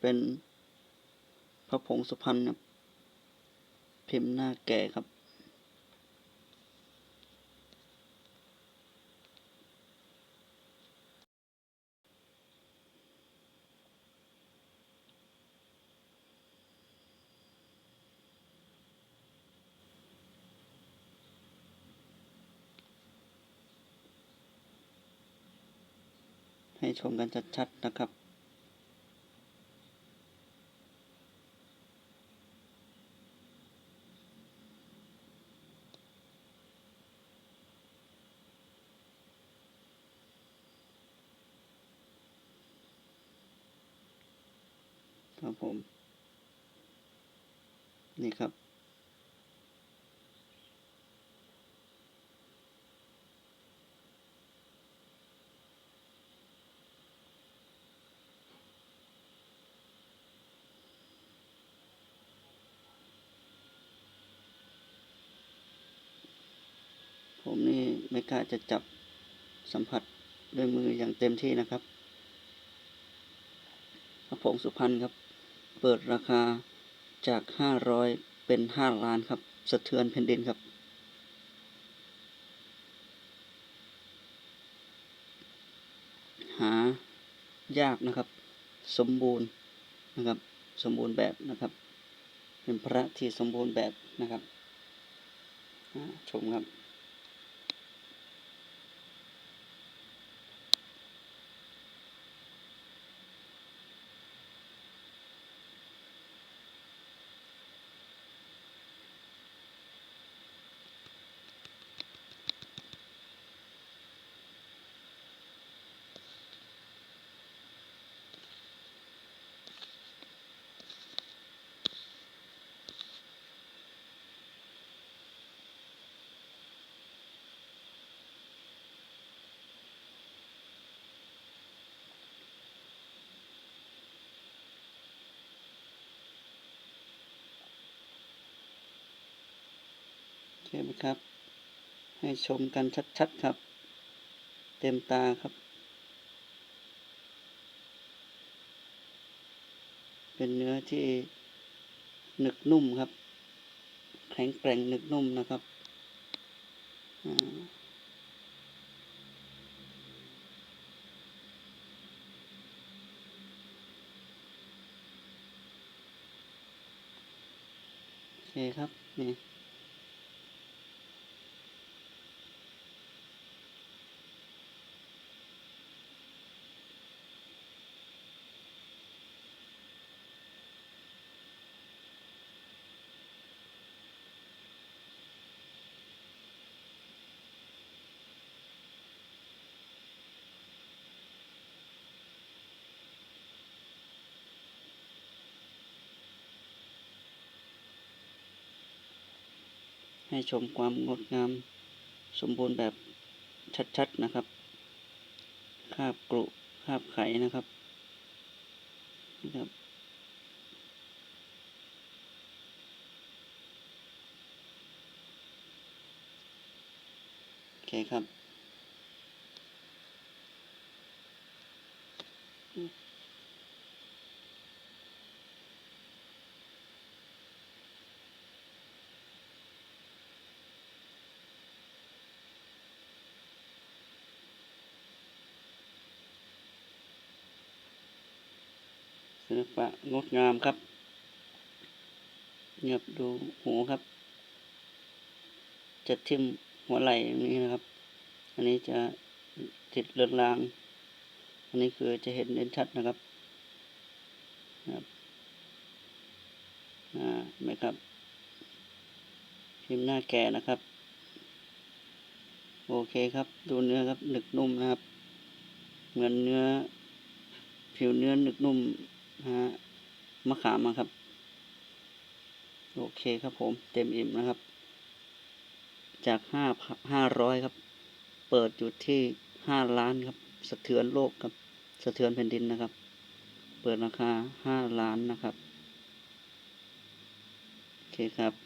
เป็นพระผงสุพรรณครับพิมพ์หน้าแก่ครับ ให้ชมกันชัดๆนะครับ ครับผม นี่ครับ ผมนี่ไม่กล้าจะจับสัมผัสด้วยมืออย่างเต็มที่นะครับพระผงสุพรรณครับ เปิดราคาจากห้าร้อยเป็นห้าล้านครับ สะเทือนแผ่นดินครับ หายากนะครับ สมบูรณ์นะครับ สมบูรณ์แบบนะครับ เป็นพระที่สมบูรณ์แบบนะครับชมครับ ไหมครับ ให้ชมกันชัดๆครับ เต็มตาครับ เป็นเนื้อที่หนึกนุ่มครับ แข็งแกร่งหนึกนุ่มนะครับอ่าโอเคครับนี่ ให้ชมความงดงาม สมบูรณ์แบบชัดๆนะครับ คาบกรุคาบไข่นะครับนะครับโอเคครับ ศิลปะงดงามครับเงียบดูหูครับ จะทิ่มหัวไหล่อย่างนี้นะครับ อันนี้จะติดเลือนลาง อันนี้คือจะเห็นเด่นชัดนะครับครับอ่าไหมครับ พิมพ์หน้าแก่นะครับ โอเคครับ ดูเนื้อครับหนึกนุ่มนะครับ เหมือนเนื้อ ผิวเนื้อหนึกนุ่ม มะขามครับ โอเคครับผม เต็มอิ่มนะครับ จากห้าห้าร้อยครับ เปิดอยู่ที่ห้าล้านครับ สะเทือนโลกครับ สะเทือนแผ่นดินนะครับ เปิดราคาห้าล้านนะครับ โอเคครับ